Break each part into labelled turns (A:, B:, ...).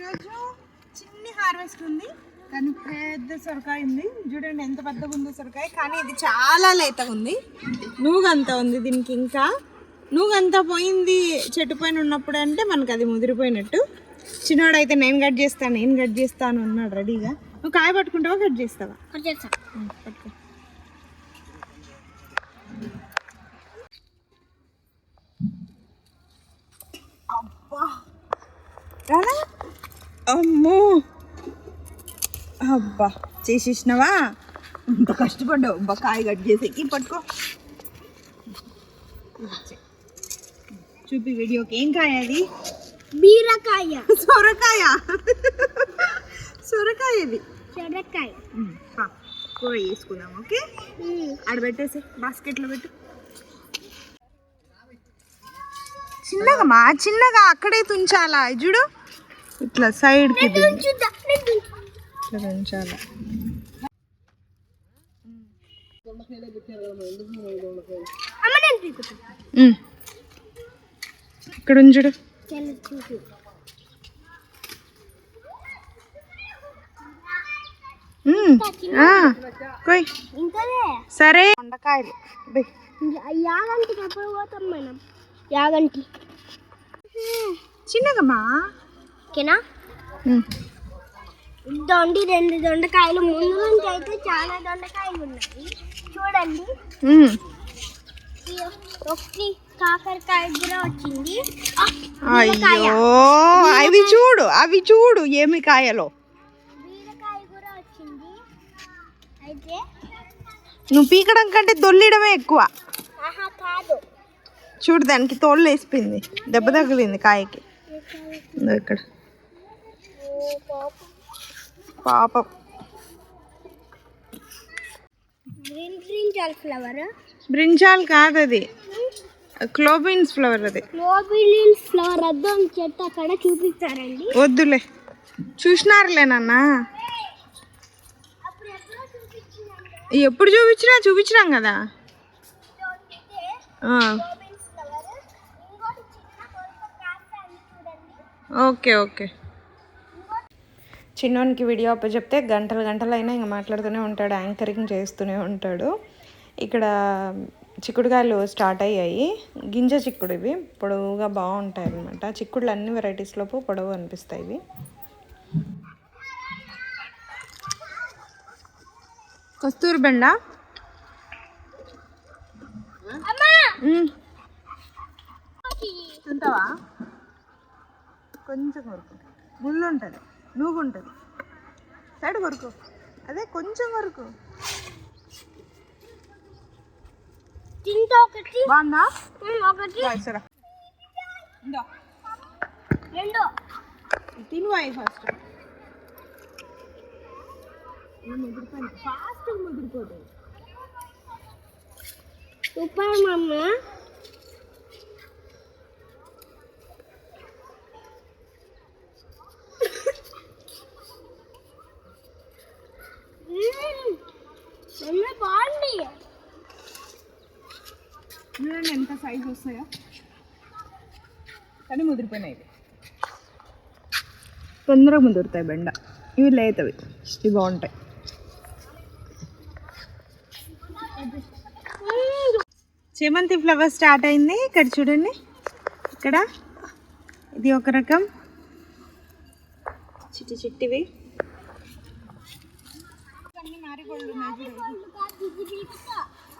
A: ఈరోజు చిన్ని హార్వెస్ట్ ఉంది. కానీ పెద్ద సొరకాయ ఉంది. చూడండి ఎంత పెద్దగా ఉందో సొరకాయ. కానీ ఇది చాలా లేతగా ఉంది. నూగంత ఉంది దీనికి ఇంకా. నూగంతా పోయింది చెట్టు పైన ఉన్నప్పుడు అంటే మనకు అది ముదిరిపోయినట్టు. చిన్నోడు అయితే నేను కట్ చేస్తాను నేను కట్ చేస్తాను అన్నాడు రెడీగా. నువ్వు కాయ పట్టుకుంటావా కట్ చేస్తావా? ఉం, పట్టుకో అబ్బా రానా అమ్మో! అబ్బా చేసేసినావా? ఇంత కష్టపడ్డావు. అబ్బా కాయ కట్ చేసేకి పట్టుకో. చూపి వీడియోకి. ఏం కాయ అది?
B: బీరకాయ.
A: సొరకాయ. సొరకాయ ఇది. ఉమ్, పా, కూర చేసుకుందాం ఓకే? ఆడ పెట్టేసి బాస్కెట్లో పెట్టు. చిన్నగా. మా చిన్నగా అక్కడే తుంచాలా? చూడు. ఇట్లా సైడ్కి
B: పీకుతా
A: ఉమ్. ఇక్కడ ఉంచుడు కొయ్. సరే. వండకాయలు.
B: యాగంటికి ఎప్పుడు పోతాం మనం? యాగంటి.
A: చిన్నగా మా?
B: ఓకేనా. దొండి రెండు దొండకాయలు. ముందు నుంచి అయితే చాలా దొండకాయలు ఉన్నాయి. చూడండి. ఒకటి కాకరకాయ కూడా వచ్చింది.
A: అయ్యో అవి చూడు అవి చూడు ఏమి కాయలో.
B: బీరకాయ కూడా వచ్చింది. అయితే
A: నువ్వు పీకడం కంటే దొల్లిడమే ఎక్కువ.
B: కాదు.
A: చూడు దానికి తోళ్ళు వేసిపోయింది దెబ్బ తగిలింది కాయకి. ఇక్కడ.
B: పాపం.
A: పాపం
B: గ్రీన్ గ్రీన్ జాల్ ఫ్లవర్
A: బ్రింజాల్ కాదు అది. క్లోబీన్స్ ఫ్లవర్ అది
B: గ్లోబిలిన్ ఫ్లవర్ అద్దం చెట్టు అక్కడ చూపిస్తారండి.
A: వద్దులే. చూసినారులే నాన్న.
B: ఎప్పుడో చూపించినాం
A: చూపించినా కదా. Okay okay. చిన్నోనికి వీడియో అప్ప చెప్తే గంటలు గంటలైనా ఇంకా మాట్లాడుతూనే ఉంటాడు యాంకరింగ్ చేస్తూనే ఉంటాడు. ఇక్కడ చిక్కుడుకాయలు స్టార్ట్ అయ్యాయి. గింజ చిక్కుడు ఇవి పొడవుగా బాగుంటాయి అనమాట చిక్కుడులు అన్ని వెరైటీస్లోపు పొడవు అనిపిస్తాయి ఇవి. కస్తూరి బెండ. తింటావా? కొంచెం ముళ్ళు ఉంటుంది. నూగు ఉంటుంది సైడ్ వరకు అదే కొంచెం వరకు
B: తింటా ఒకటి
A: బాగుందా
B: ఉమ్, ఒకటి
A: సరే ఇందా
B: రెండు
A: తిను అయి ఫస్ట్ ముదిరిపోయింది ఫాస్ట్ ముదిరిపోతుంది
B: సూపర్ మమ్మ
A: సైజ్ వస్తాయో? కానీ ముదిరిపోయినాయి. తొందరగా ముదురుతాయి బెండ. ఇవి లేతవి. ఇవి బాగుంటాయి. చేమంతి ఫ్లవర్ స్టార్ట్ అయింది. ఇక్కడ చూడండి. ఇక్కడ ఇది ఒక రకం. చిట్టి చిట్టివి.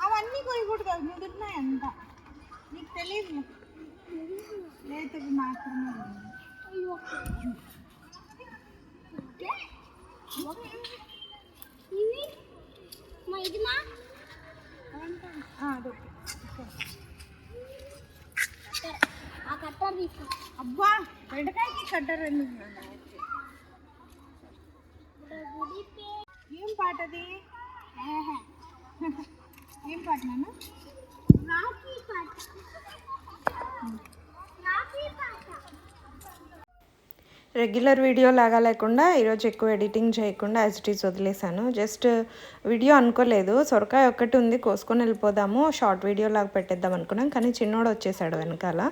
A: అవన్నీ కొయ్యకూడదు ముదిరినాయి అంత. తెలియదు లేతవి మాత్రమే అబ్బా బెండకాయకి కట్టర్ ఎందుకు? ఏం పాట అది ఏం పాట నాన్న? రెగ్యులర్ వీడియో లాగా లేకుండా ఈరోజు ఎక్కువ ఎడిటింగ్ చేయకుండా యాజ్ ఇట్ ఈస్ వదిలేసాను జస్ట్ వీడియో అనుకోలేదు. సొరకాయ ఒక్కటి ఉంది కోసుకొని వెళ్ళిపోదాము. షార్ట్ వీడియో లాగా పెట్టేద్దాం అనుకున్నాం కానీ చిన్నోడు వచ్చేసాడు వెనకాల.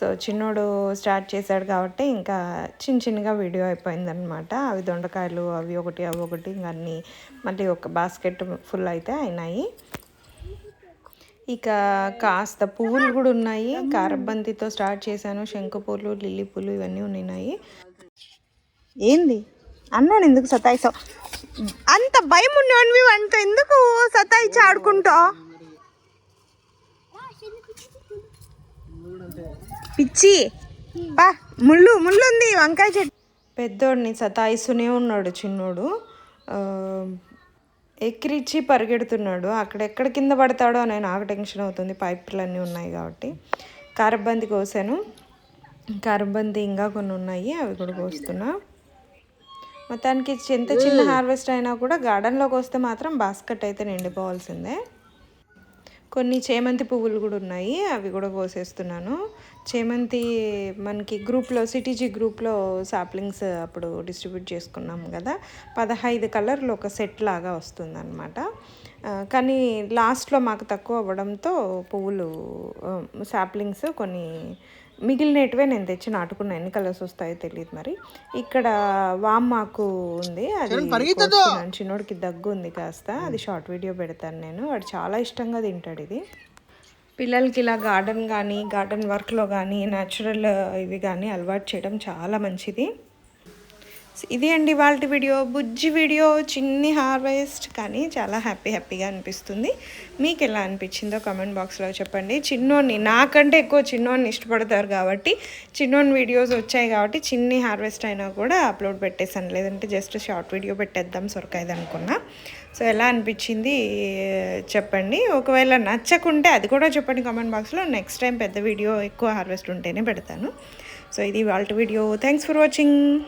A: సో చిన్నోడు స్టార్ట్ చేశాడు కాబట్టి ఇంకా చిన్న చిన్నగా వీడియో అయిపోయిందనమాట అవి దొండకాయలు అవి ఒకటి అవి ఒకటి ఇంకా అన్నీ మళ్ళీ ఒక బాస్కెట్ ఫుల్ అయితే అయినాయి. ఇక కాస్త పువ్వులు కూడా ఉన్నాయి. కారబంతితో స్టార్ట్ చేశాను. శంకు పూలు లిల్లీ పూలు ఇవన్నీ ఉన్నాయి.
B: ఏంది? అన్నాను ఎందుకు సతాయిస్తావు? అంత భయం ఉన్నవి అంత ఎందుకు సతాయిచ్చి ఆడుకుంటావు? పిచ్చి. బా ముళ్ళు ముళ్ళు ఉంది వంకాయ చెట్టు.
A: పెద్దోడిని సతాయిస్తూనే ఉన్నాడు చిన్నోడు. ఎక్కిరిచ్చి పరిగెడుతున్నాడు. అక్కడ ఎక్కడ కింద పడతాడో అని నాకు టెన్షన్ అవుతుంది. పైపులు అన్నీ ఉన్నాయి కాబట్టి. కారబంది కోసాను. కారబంది ఇంకా కొన్ని ఉన్నాయి. అవి కూడా కోస్తున్నా. మొత్తానికి ఎంత చిన్న హార్వెస్ట్ అయినా కూడా గార్డెన్లోకి వస్తే మాత్రం బాస్కెట్ అయితే నిండిపోవాల్సిందే. కొన్ని చేమంతి పువ్వులు కూడా ఉన్నాయి అవి కూడా కోసేస్తున్నాను చేమంతి మనకి గ్రూప్లో సిటీజీ గ్రూప్లో సాప్లింగ్స్ అప్పుడు డిస్ట్రిబ్యూట్ చేసుకున్నాము కదా. పదహైదు కలర్లు ఒక సెట్ లాగా వస్తుందన్నమాట. కానీ లాస్ట్లో మాకు తక్కువ అవ్వడంతో పువ్వులు సాప్లింగ్స్ కొన్ని మిగిలినటివే నేను తెచ్చి నాటుకున్నా ఎన్ని కలర్స్ వస్తాయో తెలియదు మరి. ఇక్కడ వామ్మాకు ఉంది అది. చిన్నోడికి దగ్గు ఉంది కాస్త అది షార్ట్ వీడియో పెడతాను నేను. వాడు చాలా ఇష్టంగా తింటాడు ఇది. పిల్లలకి ఇలా గార్డెన్ కానీ గార్డెన్ వర్క్లో కానీ న్యాచురల్ ఇవి కానీ అలవాటు చేయడం చాలా మంచిది. ఇది అండి వాళ్ళ వీడియో. బుజ్జి వీడియో చిన్ని హార్వెస్ట్. కానీ చాలా హ్యాపీ హ్యాపీగా అనిపిస్తుంది. మీకు ఎలా అనిపించిందో కామెంట్ బాక్స్లో చెప్పండి. చిన్నోన్ని నాకంటే ఎక్కువ చిన్నోన్ని ఇష్టపడతారు కాబట్టి చిన్నోని వీడియోస్ వచ్చాయి కాబట్టి చిన్ని హార్వెస్ట్ అయినా కూడా అప్లోడ్ పెట్టేశాను. లేదంటే జస్ట్ షార్ట్ వీడియో పెట్టేద్దాం సొరకాయది అనుకున్నా. సో ఎలా అనిపించింది చెప్పండి. ఒకవేళ నచ్చకుంటే అది కూడా చెప్పండి కామెంట్ బాక్స్లో. నెక్స్ట్ టైం పెద్ద వీడియో ఎక్కువ హార్వెస్ట్ ఉంటేనే పెడతాను. సో ఇది వాళ్ళ వీడియో. Thanks for watching